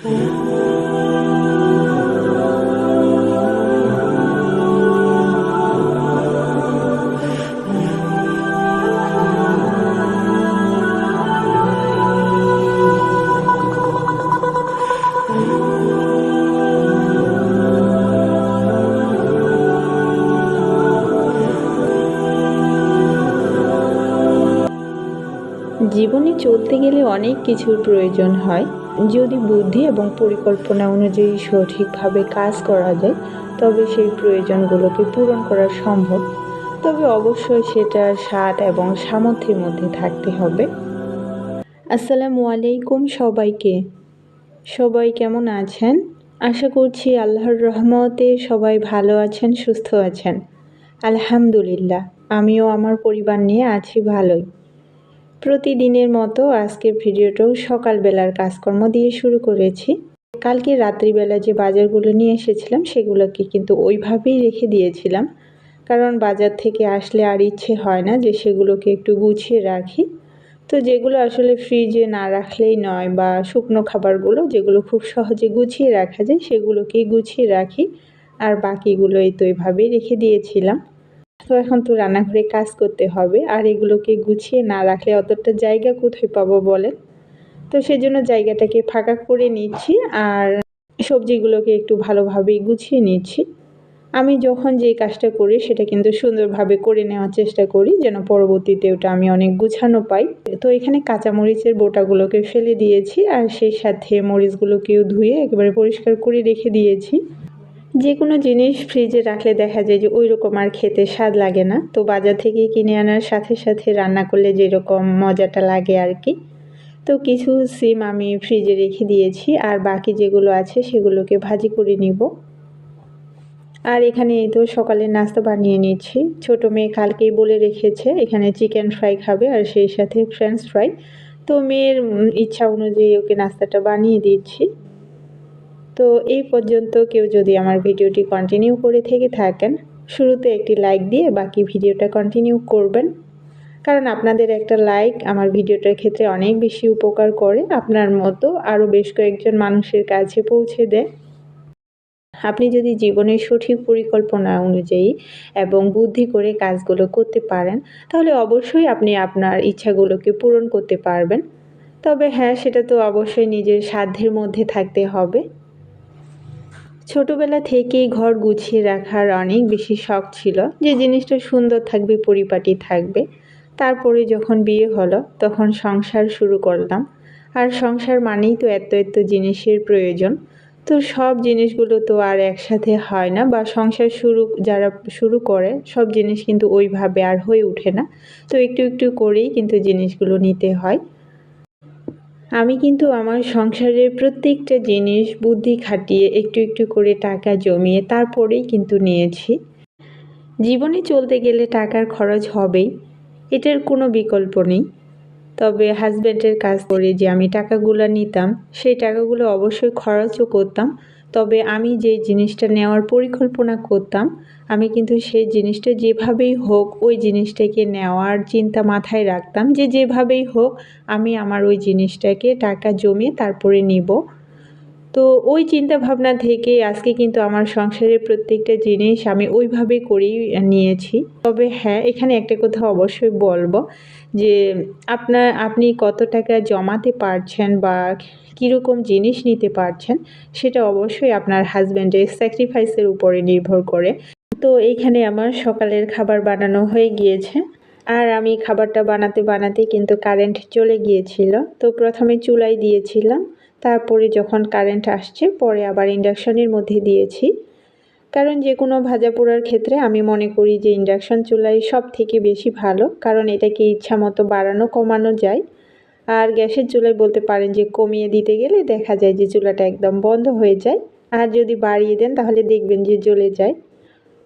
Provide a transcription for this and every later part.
জীবনে চলতে গেলে অনেক কিছুর প্রয়োজন হয়। যদি বুদ্ধি এবং পরিকল্পনা অনুযায়ী সঠিকভাবে কাজ করা যায়, তবে সেই প্রয়োজনগুলোকে পূরণ করা সম্ভব। তবে অবশ্যই সেটা স্বাদ এবং সামর্থ্যের মধ্যে থাকতে হবে। আসসালামু আলাইকুম সবাইকে। সবাই কেমন আছেন? আশা করছি আল্লাহর রহমতে সবাই ভালো আছেন, সুস্থ আছেন। আলহামদুলিল্লাহ, আমিও আমার পরিবার নিয়ে আছি ভালোই। প্রতিদিনের মতো আজকের ভিডিওটাও সকালবেলার কাজকর্ম দিয়ে শুরু করেছি। কালকে রাত্রিবেলা যে বাজারগুলো নিয়ে এসেছিলাম, সেগুলোকে কিন্তু ওইভাবেই রেখে দিয়েছিলাম। কারণ বাজার থেকে আসলে আর ইচ্ছে হয় না যে সেগুলোকে একটু গুছিয়ে রাখি। তো যেগুলো আসলে ফ্রিজে না রাখলেই নয় বা শুকনো খাবারগুলো যেগুলো খুব সহজে গুছিয়ে রাখা যায়, সেগুলোকেই গুছিয়ে রাখি। আর বাকিগুলো এই তো এইভাবেই রেখে দিয়েছিলাম। তো এখন তো রান্নাঘরে কাজ করতে হবে, আর এগুলোকে গুছিয়ে না রাখলে অতটা জায়গা কোথায় পাবো বলেন? তো সেজন্য জায়গাটাকে ফাঁকা করে নিচ্ছি, আর সবজিগুলোকে একটু ভালোভাবেই গুছিয়ে নিচ্ছি। আমি যখন যে কাজটা করি সেটা কিন্তু সুন্দরভাবে করে নেওয়ার চেষ্টা করি, যেন পরবর্তীতে ওটা আমি অনেক গুছানো পাই। তো এখানে কাঁচামরিচের বোটাগুলোকে ফেলে দিয়েছি, আর সেই সাথে মরিচগুলোকেও ধুয়ে একেবারে পরিষ্কার করে রেখে দিয়েছি। যে কোনো জিনিস ফ্রিজে রাখলে দেখা যায় যে ওই রকম আর খেতে স্বাদ লাগে না। তো বাজার থেকে কিনে আনার সাথে সাথে রান্না করলে যেরকম মজাটা লাগে আর কি। তো কিছু সিম আমি ফ্রিজে রেখে দিয়েছি আর বাকি যেগুলো আছে সেগুলোকে ভাজি করে নিব। আর এখানে এই তো সকালে নাস্তা বানিয়ে নিচ্ছি। ছোট মেয়ে কালকেই বলে রেখেছে, এখানে চিকেন ফ্রাই খাবে আর সেই সাথে ফ্রেঞ্চ ফ্রাই তো মেয়ের ইচ্ছা অনুযায়ী ওকে নাস্তাটা বানিয়ে দিচ্ছি। তো এই পর্যন্ত কেউ যদি আমার ভিডিওটি কন্টিনিউ করে থেকে থাকেন, শুরুতে একটি লাইক দিয়ে বাকি ভিডিওটা কন্টিনিউ করবেন। কারণ আপনাদের একটা লাইক আমার ভিডিওটার ক্ষেত্রে অনেক বেশি উপকার করে, আপনার মতো আরও বেশ কয়েকজন মানুষের কাছে পৌঁছে দেয়। আপনি যদি জীবনের সঠিক পরিকল্পনা অনুযায়ী এবং বুদ্ধি করে কাজগুলো করতে পারেন, তাহলে অবশ্যই আপনি আপনার ইচ্ছাগুলোকে পূরণ করতে পারবেন। তবে হ্যাঁ সেটা তো অবশ্যই নিজের সাধ্যের মধ্যে থাকতে হবে। ছোটবেলা থেকেই ঘর গুছিয়ে রাখার অনেক বেশি শখ ছিল। যে জিনিসটা সুন্দর থাকবে, পরিপাটি থাকবে। তারপরে যখন বিয়ে হলো, তখন সংসার শুরু করলাম। আর সংসার মানেই তো এত এত জিনিসের প্রয়োজন। তো সব জিনিসগুলো তো আর একসাথে হয় না বা সংসার শুরু, যারা শুরু করে, সব জিনিস কিন্তু ওইভাবে আর হয়ে ওঠে না। তো একটু একটু করেই কিন্তু জিনিসগুলো নিতে হয়। আমি কিন্তু আমার সংসারের প্রত্যেকটা জিনিস, বুদ্ধি খাটিয়ে একটু একটু করে টাকা জমিয়ে তারপরেই কিন্তু নিয়েছি। জীবনে চলতে গেলে টাকার খরচ হবেই, এটার কোনো বিকল্প নেই। তবে হাজব্যান্ডের কাজ করে যে আমি টাকাগুলো নিতাম, সেই টাকাগুলো অবশ্যই খরচও করতাম। তবে আমি যে জিনিসটা নেওয়ার পরিকল্পনা করতাম, আমি কিন্তু সেই জিনিসটা যেভাবেই হোক, ওই জিনিসটাকে নেওয়ার চিন্তা মাথায় রাখতাম যে যেভাবেই হোক, আমি আমার ওই জিনিসটাকে টাকা জমিয়ে তারপরে নিব। তো ওই চিন্তা ভাবনা থেকে আজকে কিন্তু আমার সংসারের প্রত্যেকটা জিনিস আমি ওইভাবে করেই নিয়েছি। তবে হ্যাঁ এখানে একটা কথা অবশ্যই বলব যে আপনার আপনি কত টাকা জমাতে পারছেন বা কীরকম জিনিস নিতে পারছেন সেটা অবশ্যই আপনার হাজব্যান্ডের স্যাক্রিফাইসের উপরে নির্ভর করে। তো এইখানে আমার সকালের খাবার বানানো হয়ে গিয়েছে আর আমি খাবারটা বানাতে বানাতে কিন্তু কারেন্ট চলে গিয়েছিল। তো প্রথমে চুলাই দিয়েছিলাম। তারপরে যখন কারেন্ট আসছে, পরে আবার ইন্ডাকশনের মধ্যে দিয়েছি। কারণ যে কোনো ভাজা পোড়ার ক্ষেত্রে আমি মনে করি যে ইন্ডাকশন চুলাই সব থেকে বেশি ভালো, কারণ এটাকে ইচ্ছা মতো বাড়ানো, কমানো যায়। আর গ্যাসের চুলায় বলতে পারেন যে কমিয়ে দিতে গেলে দেখা যায় যে চুলাটা একদম বন্ধ হয়ে যায়। আর যদি বাড়িয়ে দেন তাহলে দেখবেন যে জ্বলে যায়।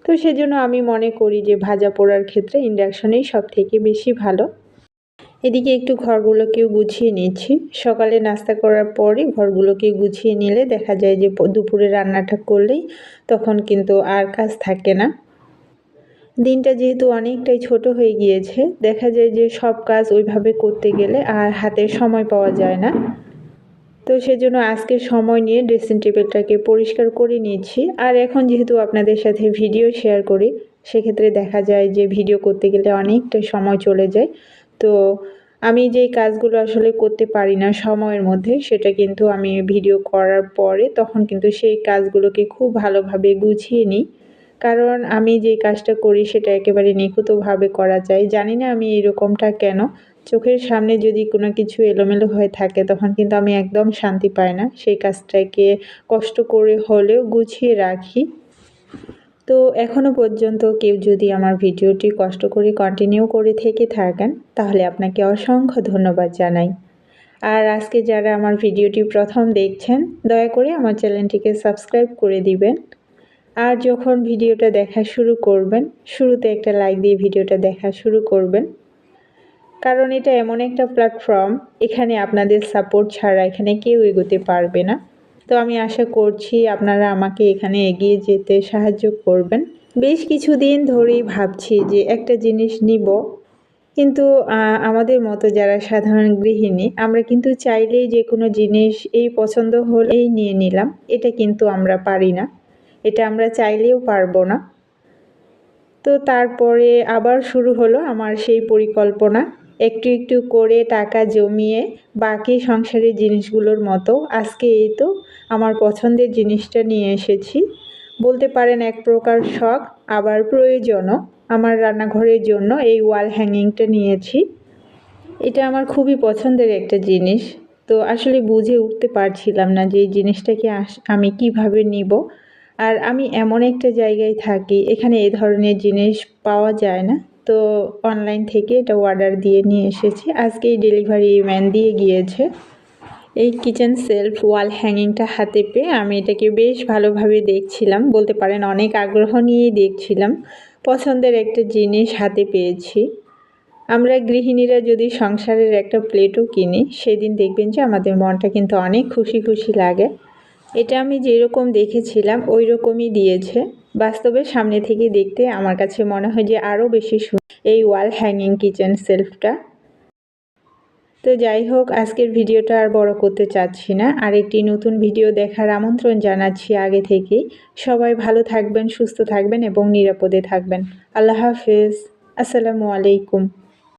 তো সেজন্য আমি মনে করি যে ভাজা পোড়ার ক্ষেত্রে ইন্ডাকশনেই সব থেকে বেশি ভালো। এদিকে একটু ঘরগুলোকেও গুছিয়ে নিচ্ছি সকালে নাস্তা করার পরে ঘরগুলোকে গুছিয়ে নিলে দেখা যায় যে দুপুরে রান্নাটা করলেই তখন কিন্তু আর কাজ থাকে না। দিনটা যেহেতু অনেকটাই ছোট হয়ে গিয়েছে, দেখা যায় যে সব কাজ ওইভাবে করতে গেলে আর হাতে সময় পাওয়া যায় না। তো সেজন্য আজকে সময় নিয়ে ড্রেসিং টেবিলটাকে পরিষ্কার করে নিচ্ছি আর এখন যেহেতু আপনাদের সাথে ভিডিও শেয়ার করি, সেক্ষেত্রে দেখা যায় যে ভিডিও করতে গেলে অনেকটা সময় চলে যায়। তো আমি যেই কাজগুলো আসলে করতে পারি না সময়ের মধ্যে, সেটা কিন্তু আমি ভিডিও করার পরে তখন কিন্তু সেই কাজগুলোকে খুব ভালোভাবে গুছিয়ে নিই। কারণ আমি যে কাজটা করি সেটা একেবারে নিখুঁতভাবে করা যায়। জানি না আমি এরকমটা কেন। চোখের সামনে যদি কোনো কিছু এলোমেলো হয়ে থাকে তখন কিন্তু আমি একদম শান্তি পাই না। সেই কাজটাকে কষ্ট করে হলেও গুছিয়ে রাখি। তো এখনও পর্যন্ত কেউ যদি আমার ভিডিওটি কষ্ট করে কন্টিনিউ করে থেকে থাকেন, তাহলে আপনাকে অসংখ্য ধন্যবাদ জানাই। আর আজকে যারা আমার ভিডিওটি প্রথম দেখছেন, দয়া করে আমার চ্যানেলটিকে সাবস্ক্রাইব করে দিবেন। আর যখন ভিডিওটা দেখা শুরু করবেন, শুরুতে একটা লাইক দিয়ে ভিডিওটা দেখা শুরু করবেন। কারণ এটা এমন একটা প্ল্যাটফর্ম এখানে আপনাদের সাপোর্ট ছাড়া এখানে কেউ এগোতে পারবে না। তো আমি আশা করছি আপনারা আমাকে এখানে এগিয়ে যেতে সাহায্য করবেন। বেশ কিছুদিন ধরেই ভাবছি যে একটা জিনিস নিব। কিন্তু আমাদের মতো যারা সাধারণ গৃহিণী, আমরা কিন্তু চাইলেই যে কোনো জিনিস এই পছন্দ হলেই নিয়ে নিলাম। এটা কিন্তু আমরা পারি না। এটা আমরা চাইলেও পারব না। তো তারপরে আবার শুরু হলো আমার সেই পরিকল্পনা। একটু একটু করে টাকা জমিয়ে বাকি সংসারের জিনিসগুলোর মতো। আজকে এই তো আমার পছন্দের জিনিসটা নিয়ে এসেছি। বলতে পারেন এক প্রকার শখ, আবার প্রয়োজনও। আমার রান্নাঘরের জন্য এই ওয়াল হ্যাঙ্গিংটা নিয়েছি। এটা আমার খুবই পছন্দের একটা জিনিস। তো আসলে বুঝে উঠতে পারছিলাম না যে এই জিনিসটাকে আমি কীভাবে নিব। আর আমি এমন একটা জায়গায় থাকি, এখানে এ ধরনের জিনিস পাওয়া যায় না। তো অনলাইন থেকে এটা অর্ডার দিয়ে নিয়ে এসেছি। আজকেই ডেলিভারি ম্যান দিয়ে গিয়েছে। এই কিচেন সেলফ ওয়াল হ্যাঙ্গিংটা হাতে পেয়ে আমি এটাকে বেশ ভালোভাবে দেখছিলাম। বলতে পারেন অনেক আগ্রহ নিয়েই দেখছিলাম। পছন্দের একটা জিনিস হাতে পেয়েছি। আমরা গৃহিণীরা যদি সংসারের একটা প্লেটও কিনি, সেদিন দেখবেন যে আমাদের মনটা কিন্তু অনেক খুশি খুশি লাগে। এটা আমি যেরকম দেখেছিলাম ওই রকমই দিয়েছে। বাস্তবে সামনে থেকে দেখতে আমার কাছে মনে হয় যে আরও বেশি এই ওয়াল হ্যাঙ্গিং কিচেন সেলফটা তো যাই হোক, আজকের ভিডিওটা আর বড় করতে চাচ্ছি না। আর একটি নতুন ভিডিও দেখার আমন্ত্রণ জানাচ্ছি আগে থেকে সবাই ভালো থাকবেন, সুস্থ থাকবেন এবং নিরাপদে থাকবেন। আল্লাহ হাফেজ। আসসালামু আলাইকুম।